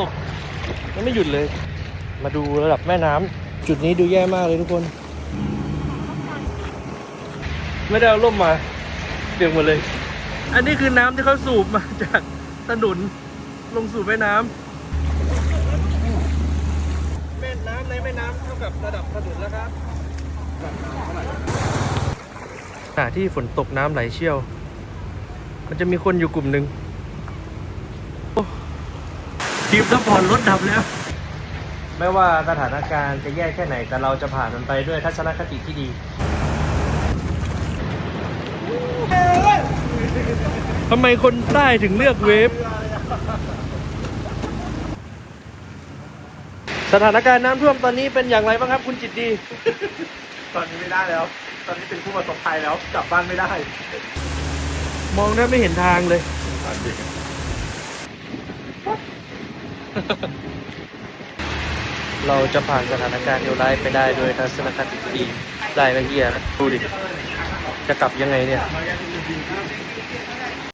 ตกยังไม่หยุดเลย มาดูระดับแม่น้ำจุดนี้ดูแย่มากเลยทุกคน ไม่ได้เอาร่มมาเปียกหมดเลย อันนี้คือน้ำที่เขาสูบมาจากถนนลงสู่แม่น้ำแม่น้ำในแม่น้ำเท่ากับระดับถนนแล้วครับขณะที่ฝนตกน้ำไหลเชี่ยว มันจะมีคนอยู่กลุ่มหนึ่งโอ้ ทีมซัพพอร์ตรถดับแล้ว ไม่ว่าสถานการณ์จะแย่แค่ไหน แต่เราจะผ่านมันไปด้วยทัศนคติที่ดีทำไมคนใต้ถึงเลือกเวฟ สถานการณ์น้ำท่วมตอนนี้เป็นอย่างไรบ้างครับ คุณจิตดี ตอนนี้ไม่ได้แล้ว ตอนนี้เป็นผู้ประสบภัยแล้ว กลับบ้านไม่ได้ มองแทบไม่เห็นทางเลย เราจะผ่านสถานการณ์เลวร้ายไปได้โดยทัศนคติที่ดีได้ไหมเฮียดูดิ จะกลับยังไงเนี่ย